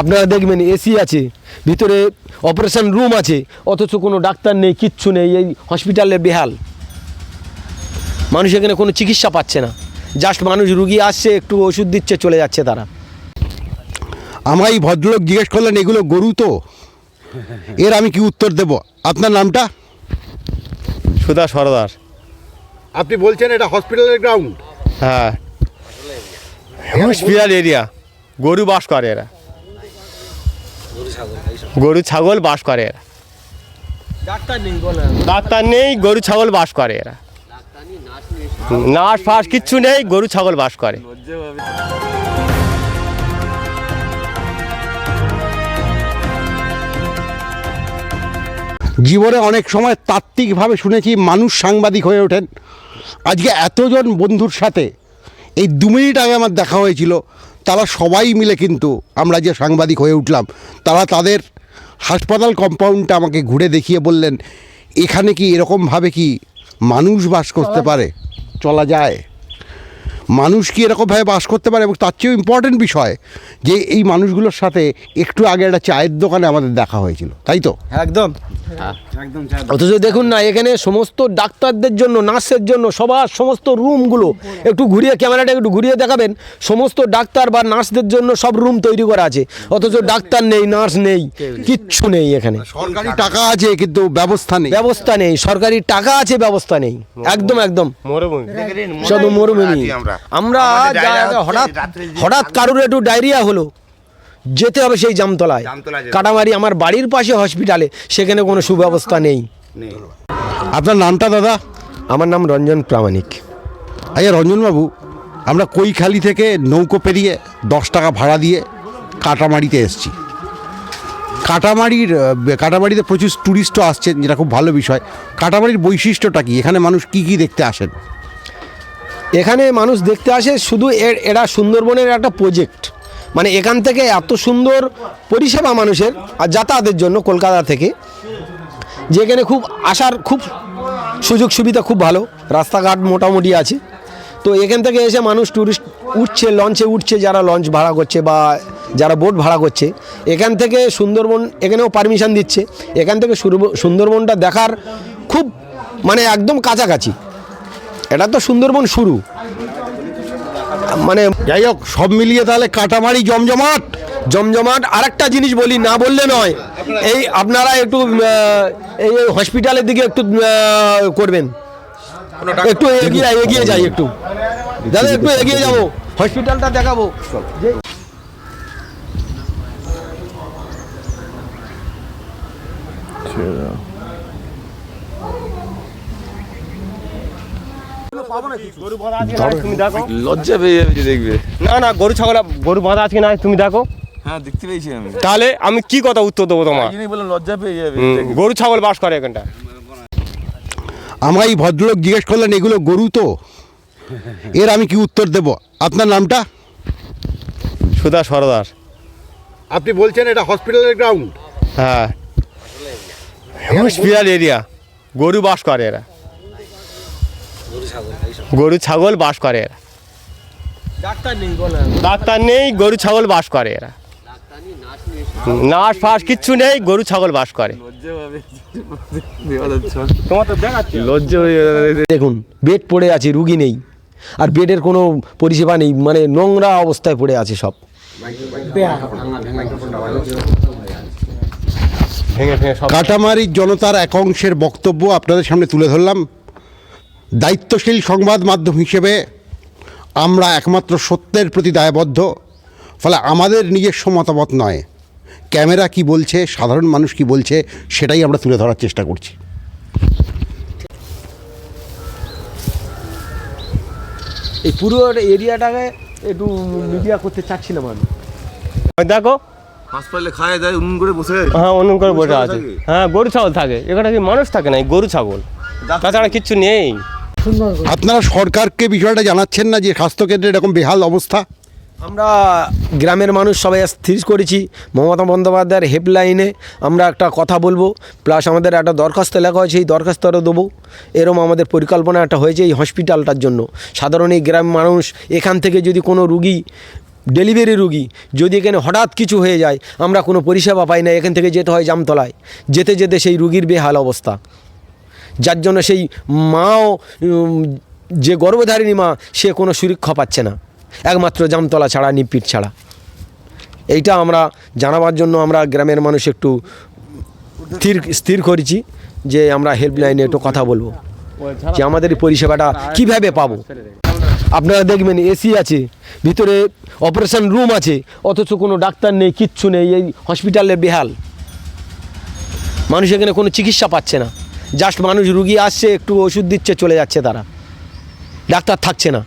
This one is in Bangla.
আপনারা দেখবেন এসি আছে ভিতরে অপারেশন রুম আছে অথচ কোনো ডাক্তার নেই কিচ্ছু নেই এই হসপিটালের বেহাল। মানুষ এখানে কোনো চিকিৎসা পাচ্ছে না। জাস্ট মানুষ রুগী আসছে একটু ওষুধ দিচ্ছে চলে যাচ্ছে তারা। আমার এই ভদ্রলোক জিজ্ঞেস করলেন এগুলো গরু তো? এর আমি কি উত্তর দেব? আপনার নামটা? সুধা সরদার। আপনি বলছেন এটা হসপিটালের গ্রাউন্ড হ্যাঁ। হসপিটাল এরিয়া গরু বাস করে এরা। গরু ছাগল বাস করে এরা। ডাক্তার নেই গরু ছাগল বাস করে এরা। নার্স ফাস কিচ্ছু নেই গরু ছাগল বাস করে। জীবনে অনেক সময় তাত্ত্বিকভাবে শুনেছি মানুষ সাংবাদিক হয়ে ওঠেন। আজকে এতজন বন্ধুর সাথে এই দু মিনিট আগে আমার দেখা হয়েছিল তারা সবাই মিলে কিন্তু আমরা যে সাংবাদিক হয়ে উঠলাম তারা তাদের হাসপাতাল কম্পাউন্ডটা আমাকে ঘুরে দেখিয়ে বললেন এখানে কি এরকমভাবে কি মানুষ বাস করতে পারে? চলা যায়? মানুষ কি এরকমভাবে বাস করতে পারে এবং তার চেয়েও ইম্পর্টেন্ট বিষয় যে এই মানুষগুলোর সাথে একটু আগে একটা চায়ের দোকানে আমাদের দেখা হয়েছিল তাই তো? একদম। অথচ দেখুন না এখানে সমস্ত ডাক্তারদের জন্য নার্সের জন্য সবার সমস্ত রুমগুলো একটু ঘুরিয়ে ক্যামেরাটা একটু ঘুরিয়ে দেখাবেন সমস্ত ডাক্তার বা নার্সদের জন্য সব রুম তৈরি করা আছে। অথচ ডাক্তার নেই নার্স নেই কিচ্ছু নেই এখানে। সরকারি টাকা আছে কিন্তু ব্যবস্থা নেই। ব্যবস্থা নেই সরকারি টাকা আছে ব্যবস্থা নেই। একদম একদম। মরুভূমি। শুধু মরুভূমি। আমরা। যা- হঠাৎ হঠাৎ কারুর একটু ডায়রিয়া হলো যেতে হবে সেই জামতলায়। কাটামারি আমার বাড়ির পাশে হসপিটালে সেখানে কোনো সুব্যবস্থা নেই। আপনার নামটা দাদা? আমার নাম রঞ্জন প্রামাণিক। আচ্ছা রঞ্জনবাবু আমরা কৈখালি থেকে নৌকো পেরিয়ে দশ টাকা ভাড়া দিয়ে কাটামারিতে এসেছি। কাটামারির কাটামারিতে প্রচুর ট্যুরিস্টও আসছেন যেটা খুব ভালো বিষয়। কাটামারির বৈশিষ্ট্যটা কি? এখানে মানুষ কি কি দেখতে আসেন? এখানে মানুষ দেখতে আসে শুধু এর, এরা সুন্দরবনের একটা প্রজেক্ট মানে এখান থেকে এত সুন্দর পরিষেবা মানুষের আর যাতায়াতের জন্য কলকাতা থেকে। যেখানে খুব আসার খুব সুযোগ সুবিধা খুব ভালো, রাস্তাঘাট মোটামুটি আছে। তো এখান থেকে এসে মানুষ ট্যুরিস্ট উঠছে লঞ্চে উঠছে, যারা লঞ্চ ভাড়া করছে বা যারা বোট ভাড়া করছে। এখান থেকে সুন্দরবন, এখানেও পারমিশন দিচ্ছে। এখান থেকে সুন্দরবনটা দেখার খুব মানে একদম কাছাকাছি। এটা তো সুন্দরবন শুরু। মানে যাই হোক সব মিলিয়ে তাহলে কাটামারি জমজমাট। জমজমাট আরেকটা জিনিস বলি না বললে নয়। এই আপনারা একটু এই হসপিটালের দিকে একটু করবেন। একটু এগিয়ে এগিয়ে যাই একটু। দাদা একটু এগিয়ে যাব। হসপিটালটা দেখাবো। লজ্জা পেয়ে যাবে দেখবে। না না গরু ছাগল গরু বাঁধা আছে না তুমি দেখো। হ্যাঁ দেখতে পেয়েছি আমি। তাহলে আমি কি কথা উত্তর দেবো তোমার লজ্জা পেয়ে যাবে গরু ছাগল বাস করে এখানটা। আমরা এই ভদ্রলোক জিজ্ঞেস করলেন এগুলো গরু তো? এর আমি কি উত্তর দেব? আপনার নামটা? সুধা সরদার। আপনি বলছেন এটা হসপিটালের গ্রাউন্ড হ্যাঁ। Hospital area. গরু বাস করে এরা। গরু ছাগল বাস করে এরা। ডাক্তার নেই গরু ছাগল বাস করে এরা। নার্স ফাস কিচ্ছু নেই গরু ছাগল বাস করে। দেখুন বেড পড়ে আছে রুগী নেই। আর বেডের কোনো পরিষেবা নেই মানে নোংরা অবস্থায় পড়ে আছে সব। ভেঙে ভেঙে সব। কাটামারির জনতার এক অংশের বক্তব্য আপনাদের সামনে তুলে ধরলাম। দায়িত্বশীল সংবাদ মাধ্যম হিসেবে আমরা একমাত্র সত্যের প্রতি দায়বদ্ধ ফলে আমাদের নিজস্ব মতামত নয়। ক্যামেরা কি বলছে সাধারণ মানুষ কি বলছে সেটাই আমরা তুলে ধরার চেষ্টা করছি। এই পুরো এরিয়াটাকে একটু মিডিয়া করতে চাচ্ছিলাম আমি দেখো। হাসপাতালে খায় দেয় উনুন করে বসে হ্যাঁ অন্য করে বসে আছে। হ্যাঁ গরু ছাগল থাকে। এখানে কি মানুষ থাকে না? এই গরু ছাগল। তাছাড়া কিচ্ছু নেই। আপনারা সরকারকে বিষয়টা জানাচ্ছেন না যে স্বাস্থ্যকেন্দ্রে এরকম বেহাল অবস্থা? আমরা গ্রামের মানুষ সবাই স্থির করেছি মমতা বন্দ্যোপাধ্যায়ের হেল্পলাইনে আমরা একটা কথা বলব প্লাস আমাদের একটা দরখাস্ত লেখা হয়েছে এই দরখাস্তটা দেবো। এরম আমাদের পরিকল্পনা একটা হয়েছে এই হসপিটালটার জন্য। সাধারণ এই গ্রাম মানুষ এখান থেকে যদি কোনো রুগী ডেলিভারি রুগী যদি এখানে হঠাৎ কিছু হয়ে যায় আমরা কোনো পরিষেবা পাই না এখান থেকে যেতে হয় জামতলায়। যেতে যেতে সেই রুগীর বেহাল অবস্থা। যার জন্য সেই মাও যে গর্ভধারিণী মা, সে কোনো সুরক্ষা পাচ্ছে না। একমাত্র জামতলা ছাড়া, নিপিট ছাড়া। এইটা আমরা জানাবার জন্য আমরা গ্রামের মানুষ একটু স্থির স্থির করেছি যে আমরা হেল্পলাইনে একটু কথা বলব। যে আমাদের পরিষেবাটা কীভাবে পাবো? আপনারা দেখবেন এসি আছে, ভিতরে অপারেশন রুম আছে, অথচ কোনো ডাক্তার নেই, কিচ্ছু নেই, এই হসপিটালে বেহাল। মানুষ এখানে কোনো চিকিৎসা পাচ্ছে না। জাস্ট মানুষ রুগী আসছে একটু ওষুধ দিচ্ছে চলে যাচ্ছে তারা। ডাক্তার থাকছে না।